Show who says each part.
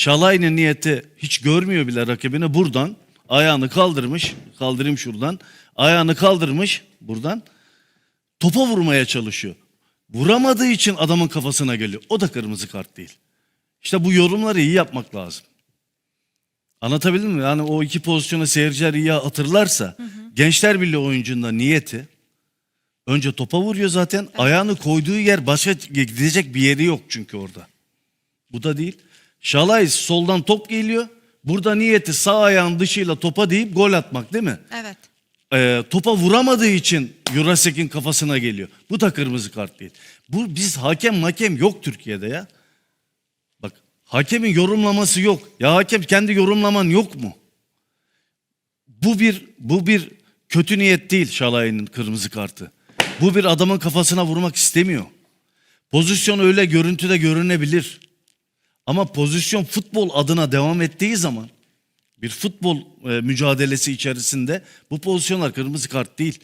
Speaker 1: Şalay'ın niyeti hiç görmüyor bile rakibini buradan ayağını kaldırmış. Kaldırayım şuradan. Ayağını kaldırmış buradan. Topa vurmaya çalışıyor. Vuramadığı için adamın kafasına geliyor. O da kırmızı kart değil. İşte bu yorumları iyi yapmak lazım. Anlatabildim mi? Yani o iki pozisyonu seyirciler iyi hatırlarsa Gençler Birliği oyuncunun niyeti önce topa vuruyor zaten. Ayağını koyduğu yer başka gidecek bir yeri yok çünkü orada. Bu da değil. Şalay soldan top geliyor. Burada niyeti sağ ayağın dışıyla topa deyip gol atmak değil mi?
Speaker 2: Evet.
Speaker 1: Ee, topa vuramadığı için Jurasek'in kafasına geliyor. Bu da kırmızı kart değil. Bu biz hakem hakem yok Türkiye'de ya. Bak hakemin yorumlaması yok. Ya hakem kendi yorumlaman yok mu? Bu bir bu bir kötü niyet değil Şalay'ın kırmızı kartı. Bu bir adamın kafasına vurmak istemiyor. Pozisyon öyle görüntüde görünebilir. Ama pozisyon futbol adına devam ettiği zaman bir futbol e, mücadelesi içerisinde bu pozisyonlar kırmızı kart değil.